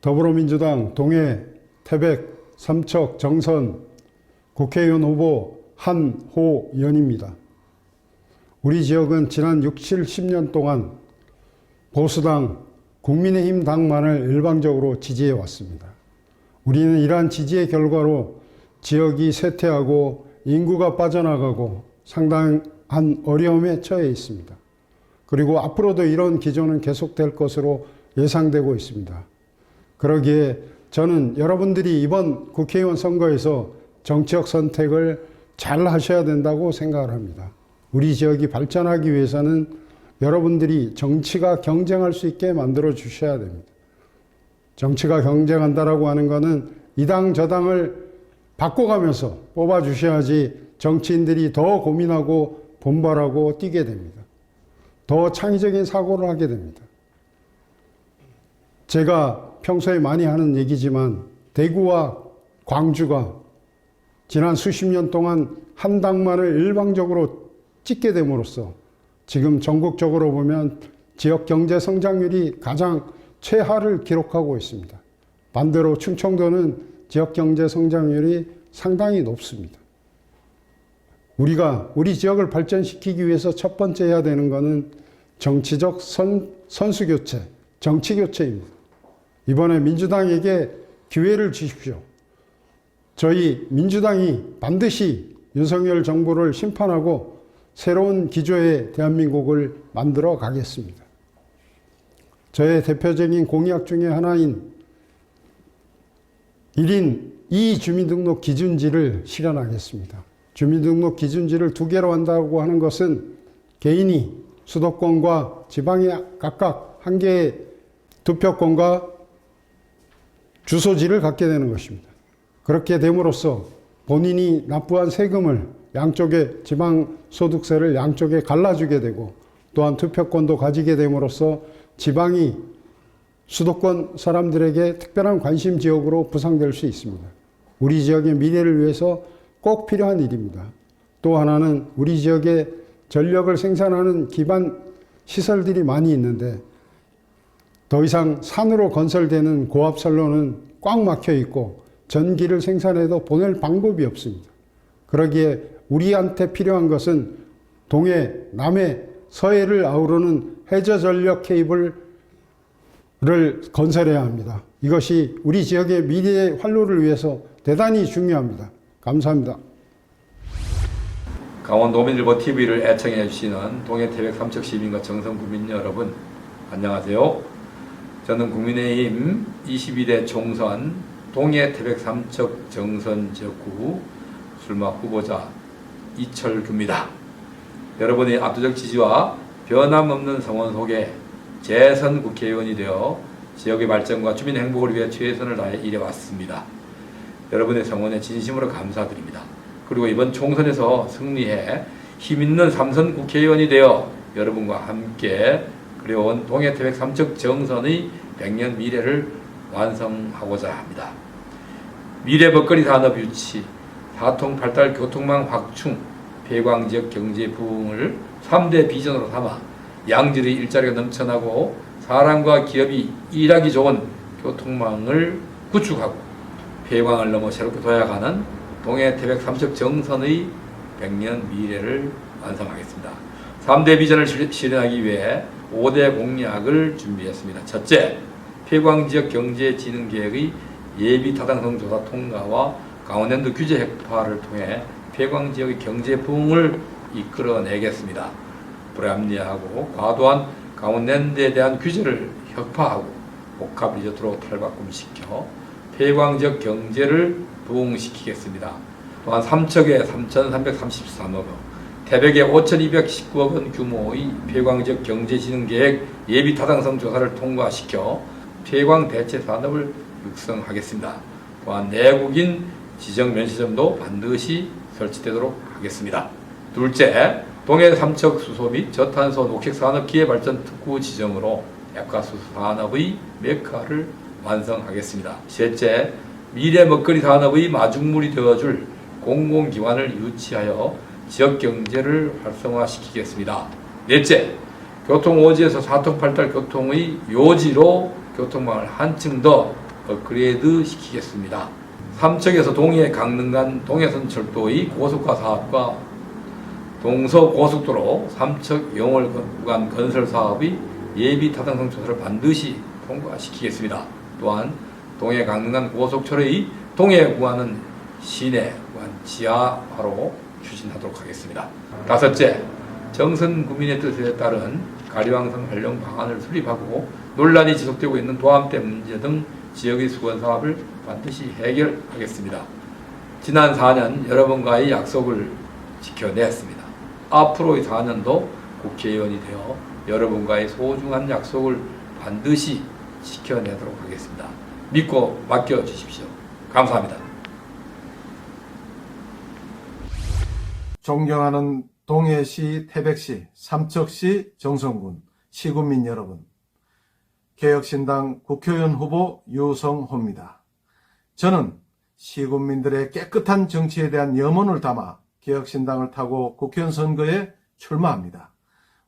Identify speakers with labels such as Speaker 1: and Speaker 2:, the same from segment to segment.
Speaker 1: 더불어민주당 동해 태백 삼척 정선 국회의원 후보 한호연입니다. 우리 지역은 지난 6, 70년 동안 보수당 국민의힘 당만을 일방적으로 지지해 왔습니다. 우리는 이러한 지지의 결과로 지역이 쇠퇴하고 인구가 빠져나가고 상당한 어려움에 처해 있습니다. 그리고 앞으로도 이런 기조는 계속될 것으로 예상되고 있습니다. 그러기에 저는 여러분들이 이번 국회의원 선거에서 정치적 선택을 잘 하셔야 된다고 생각을 합니다. 우리 지역이 발전하기 위해서는 여러분들이 정치가 경쟁할 수 있게 만들어 주셔야 됩니다. 정치가 경쟁한다라고 하는 것은 이 당 저 당을 바꿔가면서 뽑아 주셔야지 정치인들이 더 고민하고 분발하고 뛰게 됩니다. 더 창의적인 사고를 하게 됩니다. 제가 평소에 많이 하는 얘기지만 대구와 광주가 지난 수십 년 동안 한 당만을 일방적으로 찍게 됨으로써 지금 전국적으로 보면 지역 경제 성장률이 가장 최하를 기록하고 있습니다. 반대로 충청도는 지역 경제 성장률이 상당히 높습니다. 우리가 우리 지역을 발전시키기 위해서 첫 번째 해야 되는 것은 정치적 선, 선수 교체, 정치 교체입니다. 이번에 민주당에게 기회를 주십시오. 저희 민주당이 반드시 윤석열 정부를 심판하고 새로운 기조의 대한민국을 만들어 가겠습니다. 저의 대표적인 공약 중에 하나인 1인 2 주민등록 기준지를 실현하겠습니다. 주민등록 기준지를 두 개로 한다고 하는 것은 개인이 수도권과 지방에 각각 한 개의 투표권과 주소지를 갖게 되는 것입니다. 그렇게 됨으로써 본인이 납부한 세금을 양쪽에 지방 소득세를 양쪽에 갈라주게 되고 또한 투표권도 가지게 됨으로써 지방이 수도권 사람들에게 특별한 관심 지역으로 부상될 수 있습니다. 우리 지역의 미래를 위해서 꼭 필요한 일입니다. 또 하나는 우리 지역에 전력을 생산하는 기반 시설들이 많이 있는데 더 이상 산으로 건설되는 고압 선로는 꽉 막혀 있고 전기를 생산해도 보낼 방법이 없습니다. 그러기에 우리한테 필요한 것은 동해, 남해, 서해를 아우르는 해저 전력 케이블을 건설해야 합니다. 이것이 우리 지역의 미래의 활로를 위해서 대단히 중요합니다. 감사합니다.
Speaker 2: 강원도민일보 TV를 애청해 주시는 동해태백 삼척 시민과 정선 구민 여러분 안녕하세요. 저는 국민의힘 22대 총선 동해태백 삼척 정선 지역구 출마 후보자 이철규입니다. 여러분의 압도적 지지와 변함없는 성원 속에 재선 국회의원이 되어 지역의 발전과 주민 행복을 위해 최선을 다해 일해왔습니다. 여러분의 성원에 진심으로 감사드립니다. 그리고 이번 총선에서 승리해 힘있는 삼선 국회의원이 되어 여러분과 함께 그려온 동해태백 삼척 정선의 100년 미래를 완성하고자 합니다. 미래 먹거리 산업 유치, 사통 발달 교통망 확충, 폐광 지역 경제 부흥을 3대 비전으로 삼아 양질의 일자리가 넘쳐나고 사람과 기업이 일하기 좋은 교통망을 구축하고 폐광을 넘어 새롭게 도약하는 동해 태백 삼척 정선의 100년 미래를 완성하겠습니다. 3대 비전을 실- 실현하기 위해 5대 공약을 준비했습니다. 첫째, 폐광지역 경제진흥계획의 예비 타당성 조사 통과와 강원랜드 규제 획파를 통해 폐광지역의 경제 부흥을 이끌어내겠습니다. 불합리하고 과도한 강원랜드에 대한 규제를 혁파하고 복합 리조트로 탈바꿈시켜 폐광지역 경제를 부흥시키겠습니다. 또한 삼척에 3,333억 원, 태백에 5,219억 원 규모의 폐광지역 경제진흥계획 예비 타당성 조사를 통과시켜 폐광 대체 산업을 육성하겠습니다. 또한 내국인 지정 면세점도 반드시 설치되도록 하겠습니다. 둘째, 동해 삼척 수소 및 저탄소 녹색 산업 기회 발전 특구 지정으로 액화수소 산업의 메카를 완성하겠습니다. 셋째, 미래 먹거리 산업의 마중물이 되어줄 공공기관을 유치하여 지역 경제를 활성화시키겠습니다. 넷째, 교통 오지에서 사통팔달 교통의 요지로 교통망을 한층 더 업그레이드 시키겠습니다. 삼척에서 동해 강릉 간 동해선 철도의 고속화 사업과 동서 고속도로 삼척 영월 구간 건설 사업의 예비 타당성 조사를 반드시 통과시키겠습니다. 또한 동해 강릉 간 고속철의 동해 구간은 시내 구간 지하화로 추진하도록 하겠습니다. 다섯째, 정선 구민의 뜻에 따른 가리왕성 활용 방안을 수립하고 논란이 지속되고 있는 도암댐 문제 등 지역의 수건 사업을 반드시 해결하겠습니다. 지난 4년 여러분과의 약속을 지켜냈습니다. 앞으로의 4년도 국회의원이 되어 여러분과의 소중한 약속을 반드시 지켜내도록 하겠습니다. 믿고 맡겨 주십시오. 감사합니다.
Speaker 3: 존경하는 동해시, 태백시, 삼척시 정성군, 시군민 여러분. 개혁신당 국회의원 후보 유성호입니다. 저는 시군민들의 깨끗한 정치에 대한 염원을 담아 개혁신당을 타고 국회의원 선거에 출마합니다.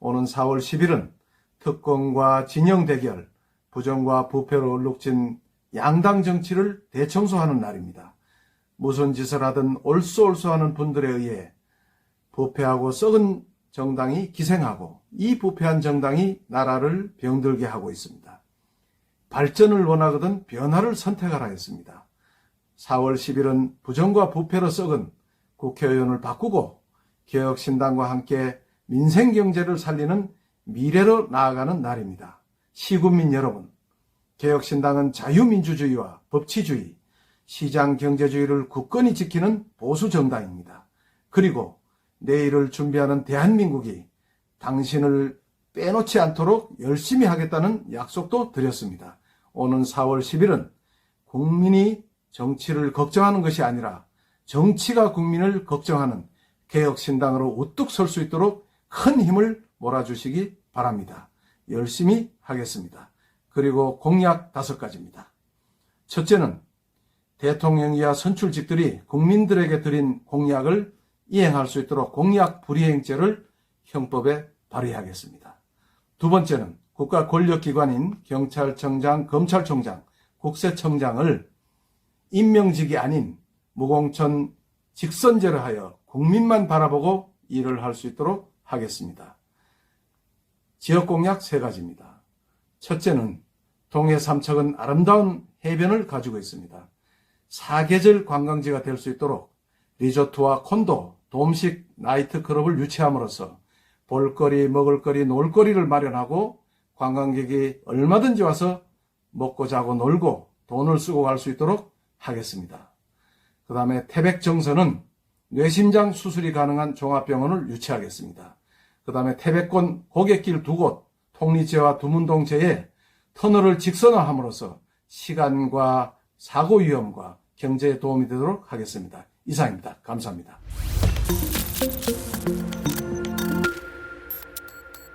Speaker 3: 오는 4월 10일은 특권과 진영 대결, 부정과 부패로 얼룩진 양당 정치를 대청소하는 날입니다. 무슨 짓을 하든 올소올소하는 분들에 의해 부패하고 썩은 정당이 기생하고 이 부패한 정당이 나라를 병들게 하고 있습니다. 발전을 원하거든 변화를 선택하라 했습니다. 4월 10일은 부정과 부패로 썩은 국회의원을 바꾸고 개혁신당과 함께 민생경제를 살리는 미래로 나아가는 날입니다. 시군민 여러분, 개혁신당은 자유민주주의와 법치주의, 시장경제주의를 굳건히 지키는 보수정당입니다. 그리고 내일을 준비하는 대한민국이 당신을 빼놓지 않도록 열심히 하겠다는 약속도 드렸습니다. 오는 4월 10일은 국민이 정치를 걱정하는 것이 아니라 정치가 국민을 걱정하는 개혁신당으로 우뚝 설 수 있도록 큰 힘을 몰아주시기 바랍니다. 열심히 하겠습니다. 그리고 공약 다섯 가지입니다. 첫째는 대통령 이하 선출직들이 국민들에게 드린 공약을 이행할 수 있도록 공약 불이행죄를 형법에 발의하겠습니다. 두 번째는 국가 권력기관인 경찰청장, 검찰총장, 국세청장을 임명직이 아닌 무공천 직선제로 하여 국민만 바라보고 일을 할 수 있도록 하겠습니다. 지역 공약 세 가지입니다. 첫째는 동해 삼척은 아름다운 해변을 가지고 있습니다. 사계절 관광지가 될 수 있도록 리조트와 콘도, 돔식 나이트클럽을 유치함으로써 볼거리, 먹을거리, 놀거리를 마련하고 관광객이 얼마든지 와서 먹고 자고 놀고 돈을 쓰고 갈 수 있도록 하겠습니다. 그 다음에 태백 정선은 뇌심장 수술이 가능한 종합병원을 유치하겠습니다. 그 다음에 태백권 고객길 두 곳, 통리제와 두문동제에 터널을 직선화함으로써 시간과 사고 위험과 경제에 도움이 되도록 하겠습니다. 이상입니다. 감사합니다.